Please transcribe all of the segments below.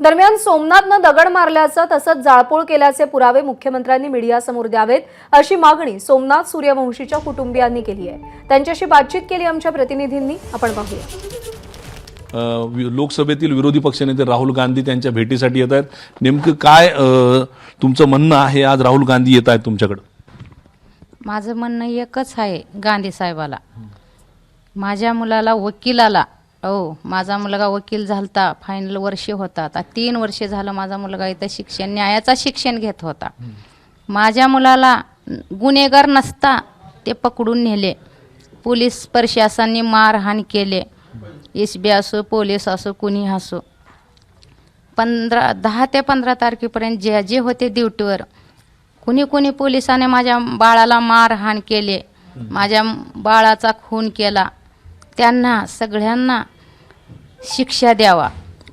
दरम्यान सोमनाथनं दगड मारल्याचं तसंच जाळपोळ केल्याचे पुरावे मुख्यमंत्र्यांनी मीडियासमोर द्यावेत अशी मागणी सोमनाथ सूर्यवंशीच्या कुटुंबियांनी केली आहे. त्यांच्याशी बातचीत केली आमच्या प्रतिनिधींनी. आपण पाहूया. लोकसभेतील विरोधी पक्षनेते राहुल गांधी त्यांच्या भेटीसाठी येत आहेत. नेमकं काय तुमचं म्हणणं आहे? आज राहुल गांधी येत आहेत तुमच्याकडं. माझं म्हणणं एकच आहे गांधी साहेबाला. माझ्या मुलाला वकिलाला हो माझा मुलगा वकील झालता फायनल वर्ष होता. आता तीन वर्षे झालं माझा मुलगा इथं शिक्षण न्यायाचा शिक्षण घेत होता. माझ्या मुलाला गुन्हेगार नसता ते पकडून नेले. पोलीस प्रशासनाने मारहाण केले. एस बी असो पोलीस असो कुणी असो. पंधरा दहा ते पंधरा तारखेपर्यंत जे जे होते ड्युटीवर कुणी कुणी पोलिसाने माझ्या बाळाला मारहाण केले. माझ्या बाळाचा खून केला. त्यांना सगळ्यांना शिक्षा द्यावा.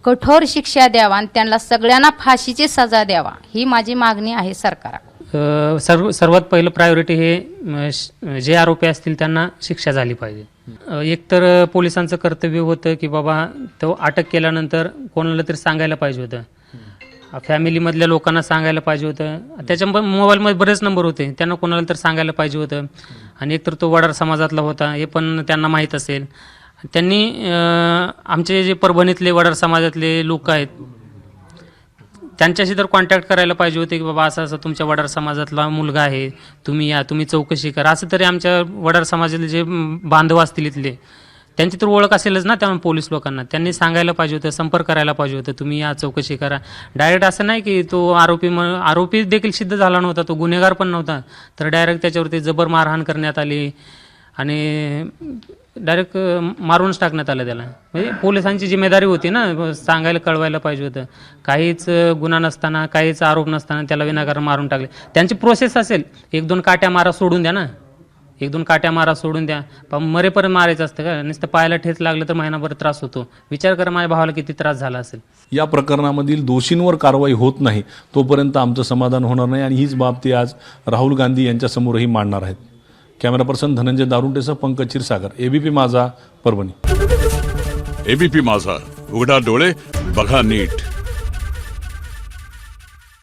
कठोर शिक्षा द्यावा आणि त्यांना सगळ्यांना फाशीची सजा द्यावा. ही माझी मागणी आहे सरकार सर्व सर्वात पहिलं प्रायोरिटी हे जे आरोपी असतील त्यांना शिक्षा झाली पाहिजे. एकतर पोलिसांचं कर्तव्य होतं की बाबा तो अटक केल्यानंतर कोणाला तरी सांगायला पाहिजे होतं. फॅमिलीमधल्या लोकांना सांगायला पाहिजे होतं. त्याच्या मोबाईलमध्ये बरेच नंबर होते. त्यांना कोणाला तर सांगायला पाहिजे होतं. आणि एकतर तो वडार समाजातला होता हे पण त्यांना माहीत असेल. त्यांनी आमचे जे परभणीतले वडार समाजातले लोक आहेत त्यांच्याशी तर कॉन्टॅक्ट करायला पाहिजे होते की बाबा असं असं तुमच्या वडार समाजातला मुलगा आहे. तुम्ही या तुम्ही चौकशी करा. असं तरी आमच्या वडार समाजातले जे बांधव असतील इथले त्यांची तर ओळख असेलच ना त्या पोलीस लोकांना. त्यांनी सांगायला पाहिजे होतं संपर्क करायला पाहिजे होतं. तुम्ही या चौकशी करा. डायरेक्ट असं नाही की तो आरोपी म आरोपी देखील सिद्ध झाला नव्हता तो गुन्हेगार पण नव्हता. तर डायरेक्ट त्याच्यावरती जबर मारहाण करण्यात आली आणि डायरेक्ट मारूनच टाकण्यात आलं त्याला. म्हणजे पोलिसांची जिम्मेदारी होती ना सांगायला कळवायला पाहिजे होतं. काहीच गुन्हा नसताना काहीच आरोप नसताना त्याला विनाकारण मारून टाकले. त्यांची प्रोसेस असेल. एक दोन काट्या मारा सोडून द्या ना. एक दोन काट्या मारा सोडून द्या. पण मरेपर्यंत मारायचं असतं का? नुसतं पायाला ठेच लागलं तर महिनाभर त्रास होतो. विचार करा माझ्या भावाला किती त्रास झाला असेल. या प्रकरणामधील दोषींवर कारवाई होत नाही तोपर्यंत आमचं समाधान होणार नाही. आणि हीच बाब ते आज राहुल गांधी यांच्यासमोरही मांडणार आहेत. कॅमेरा पर्सन धनंजय दारुंटेसह पंकज क्षीरसागर. एबीपी माझा परभणी. एबीपी माझा. उघडा डोळे बघा नीट.